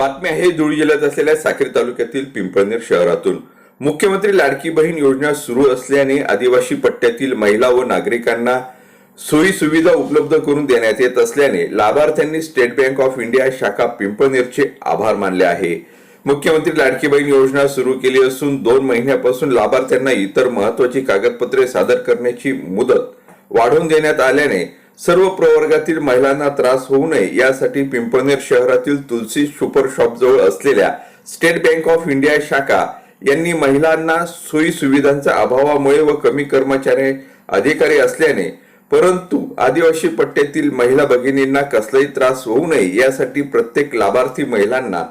हे धूळ जिल्ह्यात असलेल्या साक्री तालुक्यातील पिंपळनेर शहरातून. मुख्यमंत्री लाडकी बहीण योजना सुरू असल्याने आदिवासी पट्ट्यातील महिला व नागरिकांना सोयी सुविधा उपलब्ध करून देण्यात येत असल्याने लाभार्थ्यांनी स्टेट बँक ऑफ इंडिया शाखा पिंपळनेरचे आभार मानले आहे. मुख्यमंत्री लाडकी बहीण योजना सुरू केली असून दोन महिन्यापासून लाभार्थ्यांना इतर महत्वाची कागदपत्रे सादर करण्याची मुदत वाढवून देण्यात आल्याने सर्व प्रवर्गातील महिलांना त्रास होऊ नये यासाठी पिंपळनेर शहरातील तुलसी सुपर शॉप जवळ असलेल्या स्टेट बँक ऑफ इंडिया शाखा यांनी महिलांना सोयी सुविधांच्या अभावामुळे व कमी कर्मचारी अधिकारी असल्याने परंतु आदिवासी पट्ट्यातील महिला भगिनींना कसलाही त्रास होऊ नये यासाठी प्रत्येक लाभार्थी महिलांना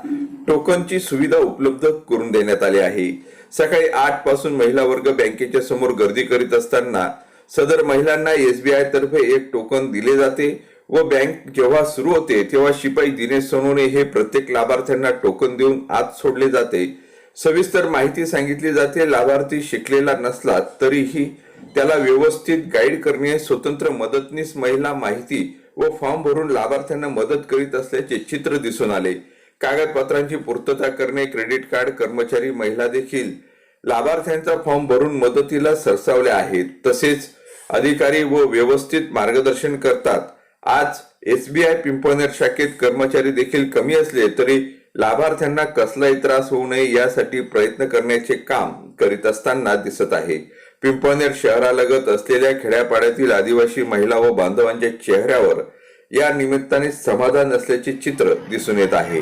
टोकनची सुविधा उपलब्ध करून देण्यात आली आहे. सकाळी आठपासून महिला वर्ग बँकेच्या समोर गर्दी करीत असताना सदर महिलांना एसबीआय तर्फे एक टोकन दिले जाते व बँक जेव्हा सुरू होते तेव्हा शिपाई दिनेश सोनवणे हे प्रत्येक लाभार्थ्यांना टोकन देऊन आत सोडले जाते. सविस्तर माहिती सांगितली जाते लाभार्थी शिकलेला नसला तरीही त्याला व्यवस्थित गाईड करणे स्वतंत्र मदतनीस महिला माहिती व फॉर्म भरून लाभार्थ्यांना मदत करीत असल्याचे चित्र दिसून आले. कागदपत्रांची पूर्तता करणे क्रेडिट कार्ड कर्मचारी महिला देखील लाभार्थ्यांचा फॉर्म भरून मदतीला सरसावल्या आहेत. तसेच अधिकारी व व्यवस्थित मार्गदर्शन करतात. आज एसबीआय पिंपळनेर शाखेत कर्मचारी देखील कमी असले तरी लाभार्थ्यांना कसलाही त्रास होऊ नये यासाठी प्रयत्न करण्याचे काम करीत असताना दिसत आहे. पिंपळनेर शहरालगत असलेल्या खेड्यापाड्यातील आदिवासी महिला व बांधवांच्या चेहऱ्यावर या निमित्ताने समाधान असल्याचे चित्र दिसून येत आहे.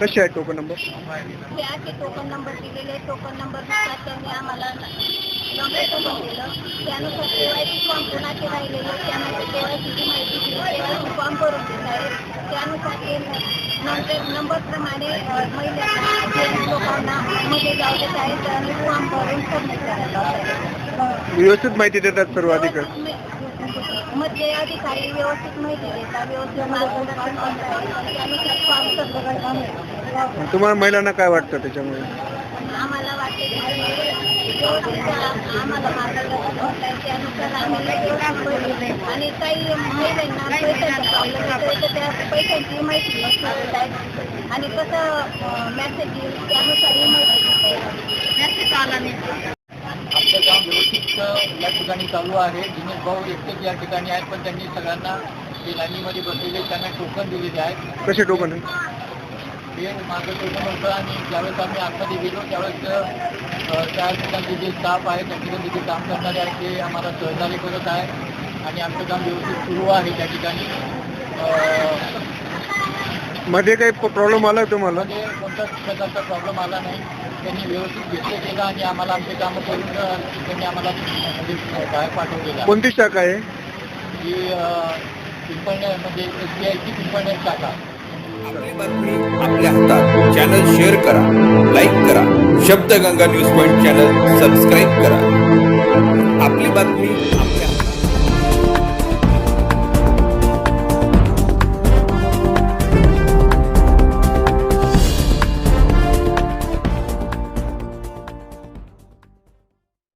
कसे आहे टोकन नंबर टोकन नंबर दिलेले टोकन नंबर त्यांनी आम्हाला नंबर टोकन दिलं त्यानुसार केवायसी फॉर्म कोणाचे राहिलेले त्यामध्ये केवायसीची माहिती दिली केवायसी फॉर्म करून देत आहे त्यानुसार ते नंबर प्रमाणे महिला लोकांना मध्ये जाऊ देत आहेत आणि फॉर्म भरून सबमिट करायला लावतात. व्यवस्थित माहिती देतात सर्व अधिकारी व्यवस्थित माहिती देतात व्यवस्थित मार्गदर्शन करतात. तुम्हाला महिलांना काय वाटतं त्याच्यामुळे आम्हाला वाटते आम्हाला मार्गदर्शन. आणि काही महिलांना पैशांची माहिती देत आहेत आणि कसं मॅसेज येईल त्यानुसार माहिती देत मेसेज आला नाही आपलं काम व्यवस्थित या ठिकाणी चालू आहे. दिनेश भाऊ एकटेच या ठिकाणी आहेत पण त्यांनी सगळ्यांना जे लाईनीमध्ये बसलेले त्यांना टोकन दिलेले आहेत. कसे टोकन आहे हे माझं टोकन होतं आणि ज्यावेळेस आम्ही आतमध्ये गेलो त्यावेळेस त्या ठिकाणचे जे स्टाफ आहे त्या ठिकाणी जे काम करणारे आहेत ते आम्हाला सहकार्य करत आहे आणि आमचं काम व्यवस्थित सुरू आहे त्या ठिकाणी. मध्ये काही प्रॉब्लेम आला तुम्हाला? मध्ये कोणताच प्रकारचा प्रॉब्लेम आला नाही. त्यांनी व्यवस्थित घेतलं केलं आणि आम्हाला आमचे कामं करून अ, त्यांनी आम्हाला म्हणजे बाहेर पाठवलेलं कोणती शाखा आहे? ही पिंपळणे म्हणजे एस बी आयची पिंपळणे शाखा. आपली बातमी आपल्या हातात. चॅनल शेअर करा लाईक करा. Shabdganga news point channel subscribe करा. आपली बातमी आपल्या